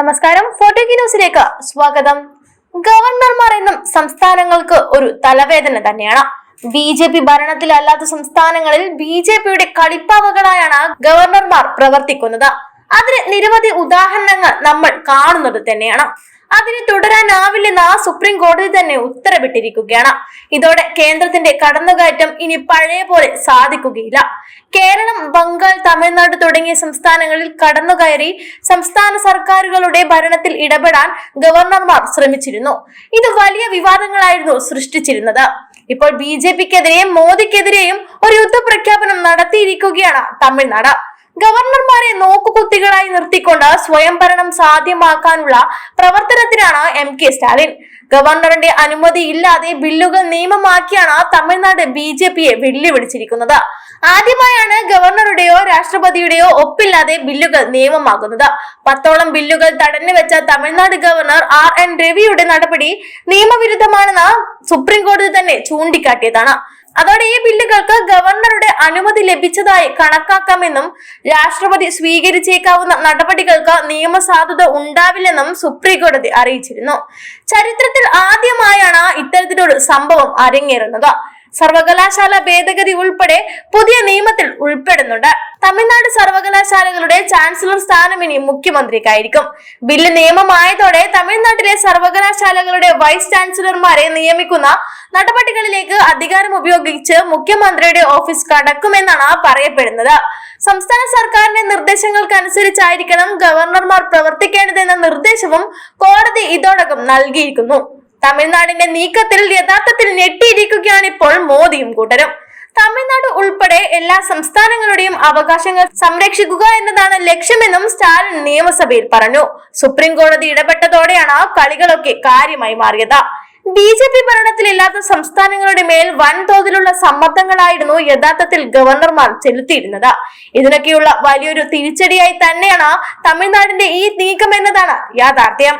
നമസ്കാരം. ഫോട്ടോക്കി ന്യൂസിലേക്ക് സ്വാഗതം. ഗവർണർമാർ എന്നും സംസ്ഥാനങ്ങൾക്ക് ഒരു തലവേദന തന്നെയാണ്. ബി ജെ പി ഭരണത്തിലല്ലാത്ത സംസ്ഥാനങ്ങളിൽ ബി ജെ പിയുടെ കളിപ്പാവകളായാണ് ഗവർണർമാർ പ്രവർത്തിക്കുന്നത്. അതിന് നിരവധി ഉദാഹരണങ്ങൾ നമ്മൾ കാണുന്നത് തന്നെയാണ്. അതിന് തുടരാനാവില്ലെന്ന് ആ സുപ്രീം കോടതി തന്നെ ഉത്തരവിട്ടിരിക്കുകയാണ്. ഇതോടെ കേന്ദ്രത്തിന്റെ കടന്നുകയറ്റം ഇനി പഴയ പോലെ സാധിക്കുകയില്ല. കേരളം ബംഗാൾ തമിഴ്നാട് തുടങ്ങിയ സംസ്ഥാനങ്ങളിൽ കടന്നുകയറി സംസ്ഥാന സർക്കാരുകളുടെ ഭരണത്തിൽ ഇടപെടാൻ ഗവർണർമാർ ശ്രമിച്ചിരുന്നു. ഇത് വലിയ വിവാദങ്ങളായിരുന്നു സൃഷ്ടിച്ചിരുന്നത്. ഇപ്പോൾ ബി ജെ പിക്കെതിരെയും മോദിക്കെതിരെയും ഒരു യുദ്ധപ്രഖ്യാപനം നടത്തിയിരിക്കുകയാണ് തമിഴ്നാട്. ഗവർണർമാരെ നോക്കുകുത്തികളായി നിർത്തിക്കൊണ്ട് സ്വയംഭരണം സാധ്യമാക്കാനുള്ള പ്രവർത്തനത്തിനാണ് എം കെ സ്റ്റാലിൻ. ഗവർണറിന്റെ അനുമതി ഇല്ലാതെ ബില്ലുകൾ നിയമമാക്കിയാണ് തമിഴ്നാട് ബി ജെ പിയെ വെല്ലുവിളിച്ചിരിക്കുന്നത്. ആദ്യമായാണ് ഗവർണറുടെയോ രാഷ്ട്രപതിയുടെയോ ഒപ്പില്ലാതെ ബില്ലുകൾ നിയമമാകുന്നത്. പത്തോളം ബില്ലുകൾ തടഞ്ഞു വെച്ച തമിഴ്നാട് ഗവർണർ ആർ എൻ രവിയുടെ നടപടി നിയമവിരുദ്ധമാണെന്ന് സുപ്രീം കോടതി തന്നെ ചൂണ്ടിക്കാട്ടിയതാണ്. അതോടെ ഈ ബില്ലുകൾക്ക് ഗവർണറുടെ അനുമതി ലഭിച്ചതായി കണക്കാക്കാമെന്നും രാഷ്ട്രപതി സ്വീകരിച്ചേക്കാവുന്ന നടപടികൾക്ക് നിയമസാധുത ഉണ്ടാവില്ലെന്നും സുപ്രീംകോടതി അറിയിച്ചിരുന്നു. ചരിത്രത്തിൽ ആദ്യമായാണ് ഇത്തരത്തിലൊരു സംഭവം അരങ്ങേറുന്നത്. സർവകലാശാല ഭേദഗതി ഉൾപ്പെടെ പുതിയ നിയമത്തിൽ ഉൾപ്പെടുന്നുണ്ട്. തമിഴ്നാട് സർവകലാശാലകളുടെ ചാൻസലർ സ്ഥാനം ഇനി മുഖ്യമന്ത്രിക്കായിരിക്കും. ബില്ല് നിയമമായതോടെ തമിഴ്നാട്ടിലെ സർവകലാശാലകളുടെ വൈസ് ചാൻസലർമാരെ നിയമിക്കുന്ന നടപടികളിലേക്ക് അധികാരം ഉപയോഗിച്ച് മുഖ്യമന്ത്രിയുടെ ഓഫീസ് കടക്കുമെന്നാണ് പറയപ്പെടുന്നത്. സംസ്ഥാന സർക്കാരിന്റെ നിർദ്ദേശങ്ങൾക്കനുസരിച്ചായിരിക്കണം ഗവർണർമാർ പ്രവർത്തിക്കേണ്ടതെന്ന നിർദ്ദേശവും കോടതി ഇതോടകം നൽകിയിരിക്കുന്നു. തമിഴ്നാടിന്റെ നീക്കത്തിൽ യഥാർത്ഥത്തിൽ ഞെട്ടിയിരിക്കുകയാണ് ഇപ്പോൾ മോദിയും കൂട്ടരും. തമിഴ്നാട് ഉൾപ്പെടെ എല്ലാ സംസ്ഥാനങ്ങളുടെയും അവകാശങ്ങൾ സംരക്ഷിക്കുക എന്നതാണ് ലക്ഷ്യമെന്നും സ്റ്റാലിൻ നിയമസഭയിൽ പറഞ്ഞു. സുപ്രീം കോടതി ഇടപെട്ടതോടെയാണ് കളികളൊക്കെ കാര്യമായി മാറിയത്. ബി ജെ പി ഭരണത്തിലില്ലാത്ത സംസ്ഥാനങ്ങളുടെ മേൽ വൻതോതിലുള്ള സമ്മർദ്ദങ്ങളായിരുന്നു യഥാർത്ഥത്തിൽ ഗവർണർമാർ ചെലുത്തിയിരുന്നത്. ഇതിനൊക്കെയുള്ള വലിയൊരു തിരിച്ചടിയായി തന്നെയാണ് തമിഴ്നാടിന്റെ ഈ നീക്കം എന്നതാണ് യാഥാർത്ഥ്യം.